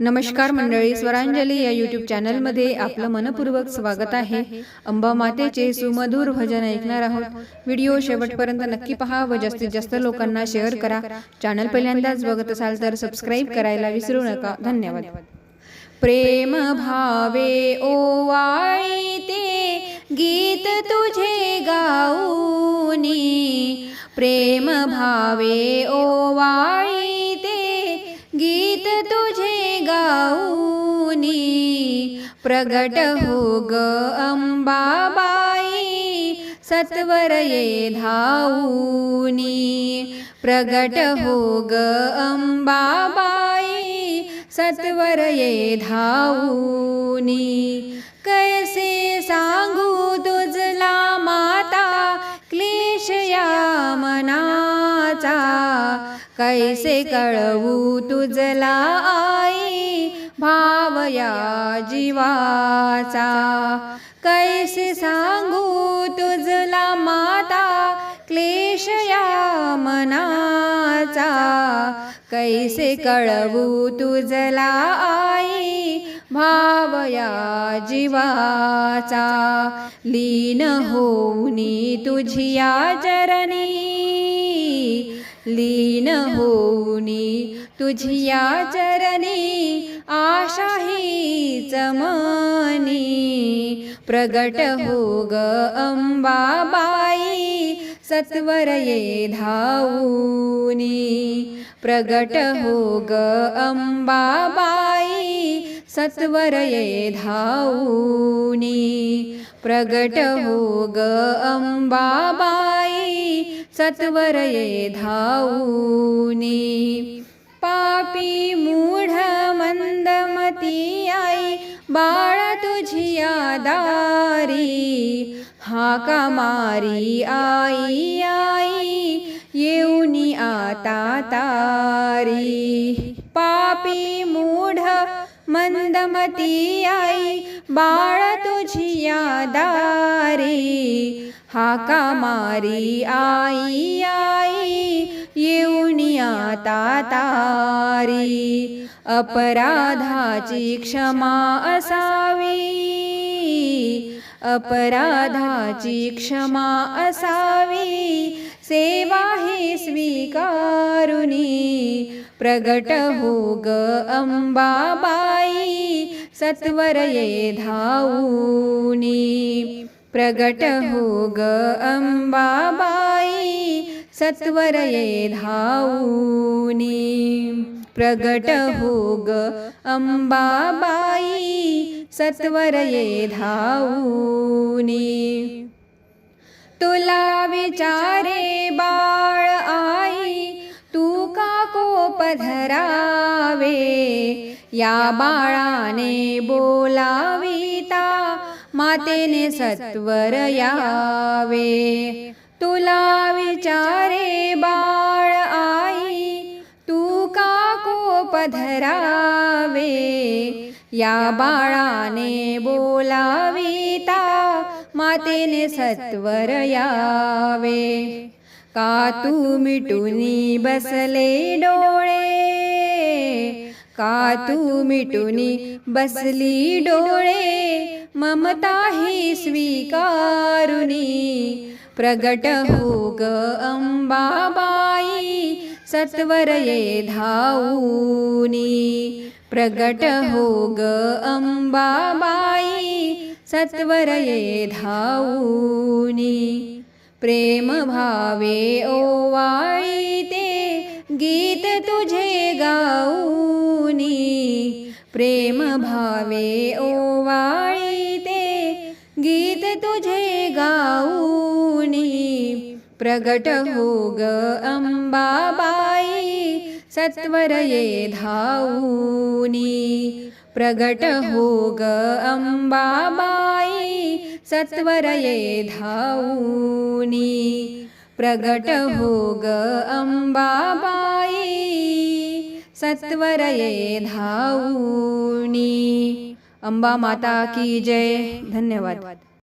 नमस्कार मंडळी स्वरांजली या यूट्यूब चॅनलमध्ये आपलं मनपूर्वक स्वागत आहे. अंबा मातेचे सुमधुर भजन ऐकणार आहोत. व्हिडिओ शेवटपर्यंत नक्की पहा व जास्तीत जास्त लोकांना शेअर करा. चॅनल पहिल्यांदाच बघत असाल तर सबस्क्राईब करायला विसरू नका. धन्यवाद. प्रेम भावे ओवाळी ते गीत तुझे गाऊनी. प्रेम भावे ओवाळी ते प्रगट हो ग अंबाबाई सत्वर ये धाऊनी. प्रगट हो ग अंबाबाई सत्वर ये धाऊनी. कैसे सांगू तुझला माता क्लेश या मनाचा. कैसे कळवू तुझला आई भाव या जीवाचा. कैसे सांगू तुझला माता? क्लेश या मनाचा. कैसे कळवू तुझला आई? भाव या जीवाचा. लीन होऊनी तुझिया चरणी लीन होऊनी तुझिया चरणी आशा ही प्रगट हो ग अंबाबाई सत्वर ये धाऊनी। प्रगट हो ग अंबाबाई सत्वर ये धाऊनी। प्रगट हो ग अंबाबाई सत्वर ये धाऊनी। पापी दारी हाका मारी आई आई येऊनी आता तारी. पापी मूढ मंदमती आई बाळ तुझिया दारी हाका मारी आई आई येऊनी आता तारी. अपराधाची क्षमा असावी. अपराधाची क्षमा असावी. सेवा हे स्वीकारुनी. प्रगट हो ग अंबाबाई. सत्वर ये धाऊनी प्रगट हो ग अंबाबाई. सत्वर ये धाऊनी प्रगट हो ग अंबाबाई सत्वर ये धाऊनी तुला विचारे बाळ आई तू का कोप धरावे? या बाळाने बोलाविता मातेने सत्वर यावे. तुला विचारे बाळ आई पधरावे धरावे या बाळाने बोलाविता मातेने सत्वर यावे. का तू मिटुनी बसले डोळे? का तू मिटुनी बसली डोळे? ममता ही स्वीकारुनी प्रगट हो ग सत्वरये धाऊनी। प्रगट हो ग अंबाबाई सत्वरये धाऊनी। प्रेम भावे ओवाळी ते गीत तुझे गाऊनी। प्रेम भावे ओवाळी ते गीत तुझे गाऊ प्रगट हो ग अंबाबाई सत्वर ये धाऊनी प्रगट हो ग अंबाबाई सत्वर ये धाऊनी प्रगट हो ग अंबाबाई सत्वर ये धाऊनी अंबा माता की जय। धन्यवाद।